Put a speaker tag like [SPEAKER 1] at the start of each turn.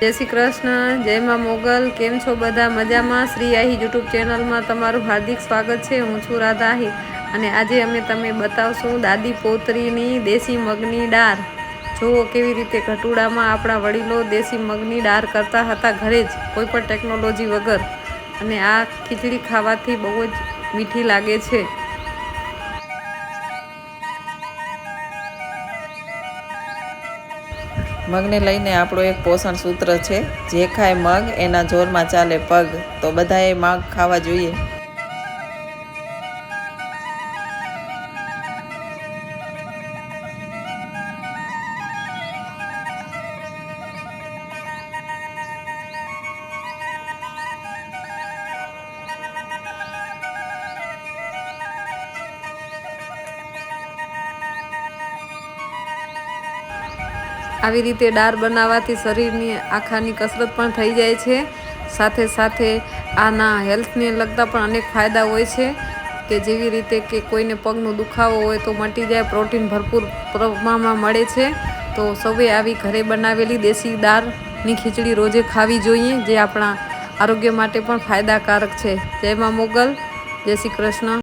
[SPEAKER 1] જય શ્રી કૃષ્ણ, જય માં મોગલ, કેમ છો બધા મજામાં? શ્રી આહી યુટ્યુબ ચેનલમાં તમારું હાર્દિક સ્વાગત છે, હું છું રાધા આહી. અને આજે અમે તમે બતાવશું દાદી પોતરીની દેશી મગની ડાર. જુઓ કેવી રીતે ઘટુડામાં આપણા વડીલો દેશી મગની ડાર કરતા હતા ઘરે જ, કોઈ પણ ટેકનોલોજી વગર. અને આ ખીચડી ખાવાથી બહુ જ મીઠી લાગે છે.
[SPEAKER 2] મગને લઈને આપણો એક પોષણ સૂત્ર છે, જે ખાય મગ, એના જોરમાં ચાલે પગ. તો બધાએ મગ ખાવા જોઈએ.
[SPEAKER 1] આવી રીતે દાળ બનાવવાથી શરીરની આખાની કસરત પણ થઈ જાય છે. સાથે સાથે આના હેલ્થને લગતા પણ અનેક ફાયદા હોય છે કે જેવી રીતે કે કોઈને પગનો દુખાવો હોય તો મટી જાય, પ્રોટીન ભરપૂર પ્રમાણમાં મળે છે. તો સૌએ આવી ઘરે બનાવેલી દેશી દાળની ખીચડી રોજે ખાવી જોઈએ, જે આપણા આરોગ્ય માટે પણ ફાયદાકારક છે. જયમાં મોગલ. જય શ્રી કૃષ્ણ.